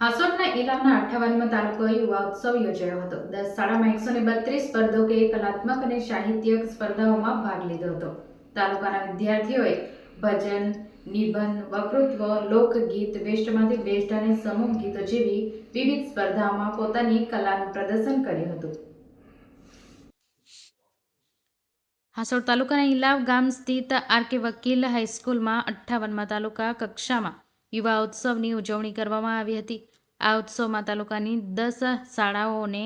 હાસોટના ઇલામના અઠ્ઠાવનમાં તાલુકો યુવા ઉત્સવ યોજાયો હતો. દસ શાળામાં એકસો ને બત્રીસ સ્પર્ધકોએ કલાત્મક અને સાહિત્યક સ્પર્ધાઓમાં ભાગ લીધો હતો. તાલુકાના વિદ્યાર્થીઓએ ભજન, નિબંધ વકૃત્વ લોકગીત વેસ્ટમાંથી બેસ્ટ અને સમૂહ ગીતો જેવી વિવિધ સ્પર્ધાઓમાં પોતાની કલાનું પ્રદર્શન કર્યું હતું. હાસોડ તાલુકાના ઇલાવ ગામ સ્થિત આર કે વકીલ હાઈસ્કૂલમાં અઠ્ઠાવનમાં તાલુકા કક્ષામાં યુવા ઉત્સવની ઉજવણી કરવામાં આવી હતી. આ ઉત્સવમાં તાલુકાની દસ શાળાઓને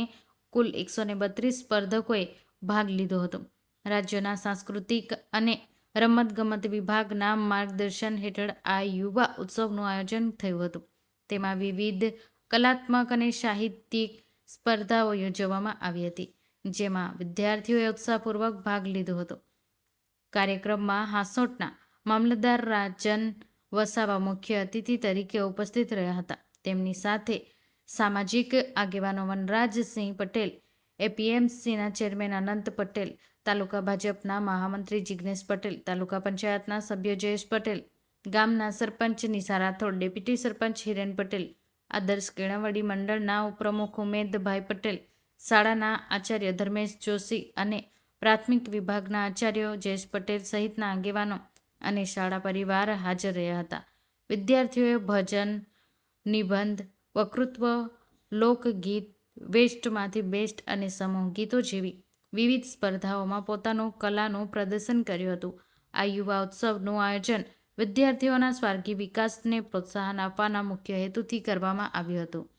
કુલ એકસો ને બત્રીસ સ્પર્ધકોએ ભાગ લીધો હતો. રાજ્યના સાંસ્કૃતિક અને રમતગમત વિભાગના માર્ગદર્શન હેઠળ આ યુવા ઉત્સવનું આયોજન થયું હતું. તેમાં વિવિધ કલાત્મક અને સાહિત્યિક સ્પર્ધાઓ યોજવામાં આવી હતી, જેમાં વિદ્યાર્થીઓએ ઉત્સાહપૂર્વક ભાગ લીધો હતો. કાર્યક્રમમાં હાસોટના મામલતદાર રાજન વસાવા મુખ્ય અતિથિ તરીકે ઉપસ્થિત રહ્યા હતા. તેમની સાથે સામાજિક આગેવાનો વનરાજસિંહ પટેલ, એપીએમસીના ચેરમેન અનંત પટેલ, તાલુકા ભાજપના મહામંત્રી જિગ્નેશ પટેલ, તાલુકા પંચાયતના સભ્ય જયેશ પટેલ, ગામના સરપંચ નિશા રાઠોડ, ડેપ્યુટી સરપંચ હિરેન પટેલ, આદર્શ કેળવણી મંડળના ઉપપ્રમુખ ઉમેદભાઈ પટેલ, શાળાના આચાર્ય ધર્મેશ જોશી અને પ્રાથમિક વિભાગના આચાર્યો જયેશ પટેલ સહિતના આગેવાનો અને શાળા પરિવાર હાજર રહ્યા હતા. વિદ્યાર્થીઓએ ભજન, નિબંધ વકૃત્વ લોકગીત વેસ્ટમાંથી બેસ્ટ અને સમૂહ ગીતો જેવી વિવિધ સ્પર્ધાઓમાં પોતાનું કલાનું પ્રદર્શન કર્યું હતું. આ યુવા ઉત્સવનું આયોજન વિદ્યાર્થીઓના સ્વાર્ગી વિકાસને પ્રોત્સાહન આપવાના મુખ્ય હેતુથી કરવામાં આવ્યું હતું.